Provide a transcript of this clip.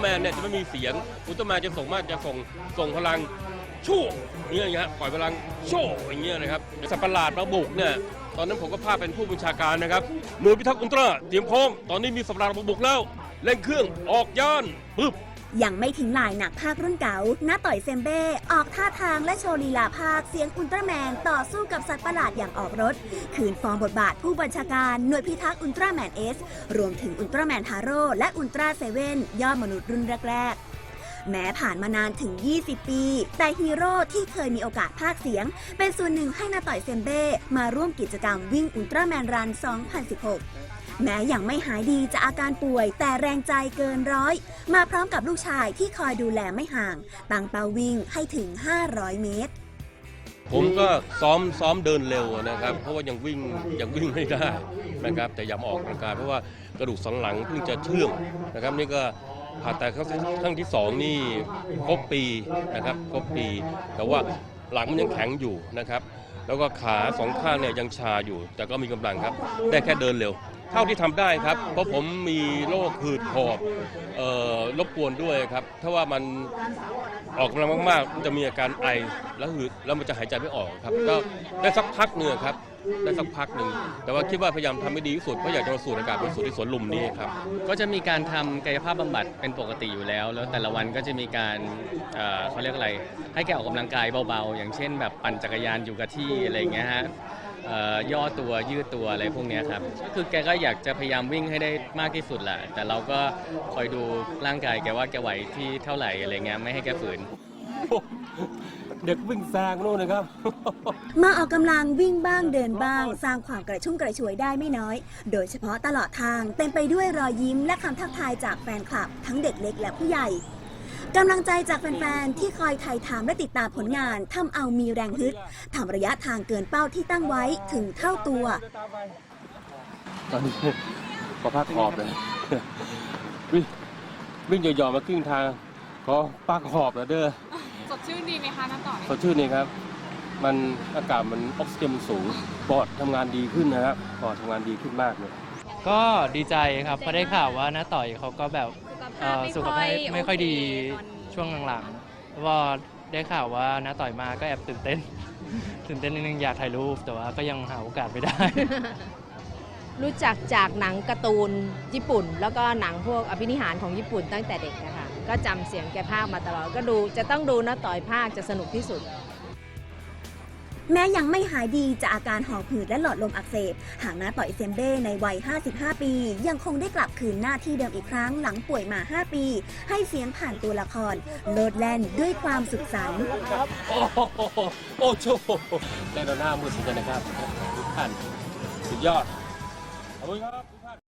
แมนเนี่ยจะไม่มีเสียงอุลตร้าแมนจะส่งมากจะส่งส่งพลังชู่อย่างเงี้ยฮะปล่อยพลังโชว์อย่างเงี้ยนะครับสัตว์ประหลาดมาบุกเนี่ยตอนนั้นผมก็ภาพเป็นผู้บัญชาการนะครับหน่วยพิทักษ์อุลตร้าเตรียมพร้อมตอนนี้มีสัตว์ประหลาดมาบุกแล้วเร่งเครื่องออกย่านปึ๊บ ยังไม่ทิ้งลายหนักภาครุ่นเก่าหน้าต่อยเซมเบ้ออกท่าทางและโชว์ลีลาภาคเสียงอุลตร้าแมนต่อสู้กับสัตว์ประหลาดอย่างออกรถ คืนฟอร์มบทบาทผู้บัญชาการหน่วยพิทักษ์อุลตร้าแมนเอสรวมถึงอุลตร้าแมนทาโร่และอุลตร้าเซเว่นยอดมนุษย์รุ่นแรกๆแม้ผ่านมานานถึง 20 ปี แต่ฮีโร่ที่เคยมีโอกาสภาคเสียง เป็นส่วนหนึ่งให้นาต่อยเซมเบ้มาร่วมกิจกรรมวิ่งอุลตร้าแมนรัน 2016 แม้ยังไม่หายดีจากอาการป่วย แต่แรงใจเกินร้อย มาพร้อมกับลูกชายที่คอยดูแลไม่ห่างตั้งเป้าวิ่งให้ถึง 500 เมตร ผมก็ซ้อมซ้อมเดินเร็วนะครับ เพราะว่ายังวิ่งยังวิ่งไม่ได้นะครับ แต่อย่ามาออกกำลังกายเพราะว่ากระดูกสันหลังเพิ่งจะเชื่อมนะครับ นี่ก็ผ่าตัดครั้งครั้งที่สองนี่ครบปีนะครับครบปี แต่ว่าหลังมันยังแข็งอยู่นะครับ แล้วก็ขาสองข้างเนี่ยยังชาอยู่ แต่ก็มีกำลังครับ ได้แค่เดินเร็ว เท่าที่ทำได้ครับ เพราะผมมีโรคหืดหอบเอ่อรบกวนด้วยครับ ถ้าว่ามันออกกำลังมากๆ จะมีอาการไอแล้วหืดแล้วมันจะหายใจไม่ออกครับ ก็ได้สักพักหนึ่งครับได้สักพักหนึ่ง แต่ว่าคิดว่าพยายามทำให้ดีที่สุดเพราะอยากจะมาสูดอากาศบริสุทธิ์ที่สวนลุมนี่ครับ ก็จะมีการทำกายภาพบำบัดเป็นปกติอยู่แล้ว แล้วแต่ละวันก็จะมีการเขาเรียกอะไร ให้แกออกกำลังกายเบาๆ อย่างเช่น แบบปั่นจักรยานอยู่กับที่อะไรอย่างเงี้ยฮะ เอ่อย่อตัวยืดตัวอะไรพวกเนี้ยครับก็คือแกก็อยากจะพยายามวิ่งให้ได้มากที่สุดแหละแต่เราก็คอยดูร่างกายแกว่าแกไหวที่เท่าไหร่อะไรเงี้ยไม่ให้แกฝืน เด็กวิ่งแซงนู่นนะครับ มาออกกำลังวิ่งบ้างเดินบ้าง สร้างความกระชุ่มกระชวยได้ไม่น้อย โดยเฉพาะตลอดทางเต็มไปด้วยรอยยิ้มและคำทักทายจากแฟนคลับ ทั้งเด็กเล็กและผู้ใหญ่ กำลังใจจากแฟน ๆ ที่คอยไทยถามและติดตามผลงานทำเอามีแรงฮึดทำระยะทางเกินเป้าที่ตั้งไว้ถึงเท่าตัว ตอนนี้ก็พักหอบเลยวิ่งวิ่งย่อๆมาครึ่งทางก็ปักหอบแล้วเด้อสดชื่นดีไหมคะน้าต่อยสดชื่นนี่ครับ มันอากาศมันออกซิเจนมันสูงปอดทำงานดีขึ้นนะครับปอดทำงานดีขึ้นมากเลยก็ดีใจครับเพราะได้ข่าวว่าน้าต่อยเขาก็แบบ เอ่อสุขภาพไม่ค่อยดีช่วงหลังๆแล้วพอได้ข่าวว่าน้าต่อยมาก็แอบตื่นเต้น ตื่นเต้นนิดนึงอยากถ่ายรูปแต่ว่าก็ยังหาโอกาสไม่ได้ รู้จักจากหนังการ์ตูนญี่ปุ่น แล้วก็หนังพวกอภินิหารของญี่ปุ่นตั้งแต่เด็กนะคะก็จำเสียงแกภาคมาตลอด ก็ดูจะต้องดูนะต่อยภาคจะสนุกที่สุด แม้ยังไม่หายดีจากอาการหอบหืดและหลอดลมอักเสบ หากน้าต่อยเซมเบ้ในวัย 55 ปี ยังคงได้กลับคืนหน้าที่เดิมอีกครั้งหลังป่วยมา 5 ปี ให้เสียงผ่านตัวละคร โลดแล่นด้วยความสุขสันต์โอ้โหโอ้โหได้เราหน้ามืดเหมือนกันนะครับทุกท่านสุดยอดขอบคุณครับ